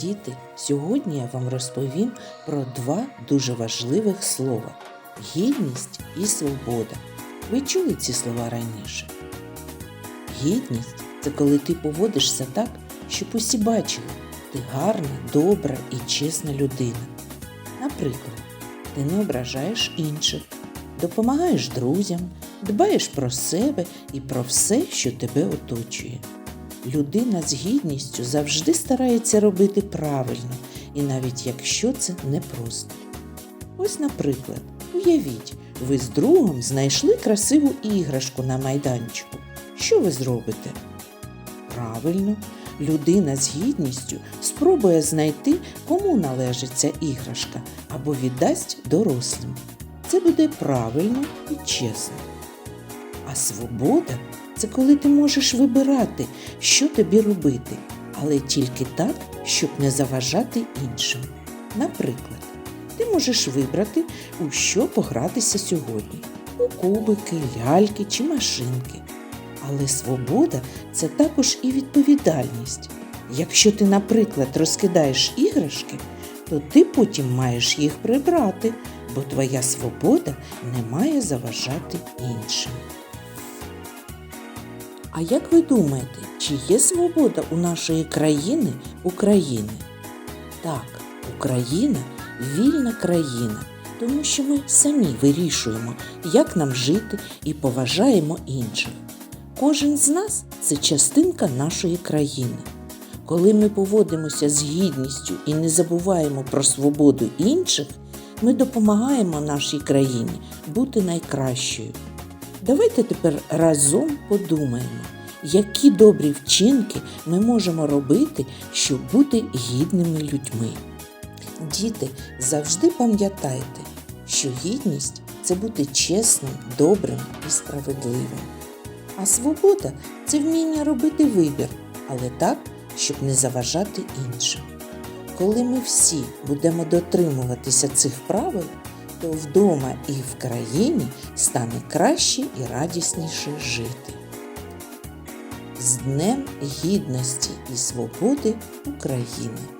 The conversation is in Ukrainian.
Діти, сьогодні я вам розповім про два дуже важливих слова гідність і свобода. Ви чули ці слова раніше? Гідність це коли ти поводишся так, щоб усі бачили, ти гарна, добра і чесна людина. Наприклад, ти не ображаєш інших, допомагаєш друзям, дбаєш про себе і про все, що тебе оточує. Людина з гідністю завжди старається робити правильно, і навіть якщо це непросто. Ось, наприклад, уявіть, ви з другом знайшли красиву іграшку на майданчику. Що ви зробите? Правильно, людина з гідністю спробує знайти, кому належить ця іграшка, або віддасть дорослим. Це буде правильно і чесно. А свобода це коли ти можеш вибирати, що тобі робити, але тільки так, щоб не заважати іншим. Наприклад, ти можеш вибрати, у що погратися сьогодні: у кубики, ляльки чи машинки. Але свобода це також і відповідальність. Якщо ти, наприклад, розкидаєш іграшки, то ти потім маєш їх прибрати, бо твоя свобода не має заважати іншим. А як ви думаєте, чи є свобода у нашої країни України? Так, Україна вільна країна, тому що ми самі вирішуємо, як нам жити і поважаємо інших. Кожен з нас це частинка нашої країни. Коли ми поводимося з гідністю і не забуваємо про свободу інших, ми допомагаємо нашій країні бути найкращою. Давайте тепер разом подумаємо, які добрі вчинки ми можемо робити, щоб бути гідними людьми. Діти, завжди пам'ятайте, що гідність це бути чесним, добрим і справедливим. А свобода це вміння робити вибір, але так, щоб не заважати іншим. Коли ми всі будемо дотримуватися цих правил, то вдома і в країні стане краще і радісніше жити. З Днем Гідності і Свободи України!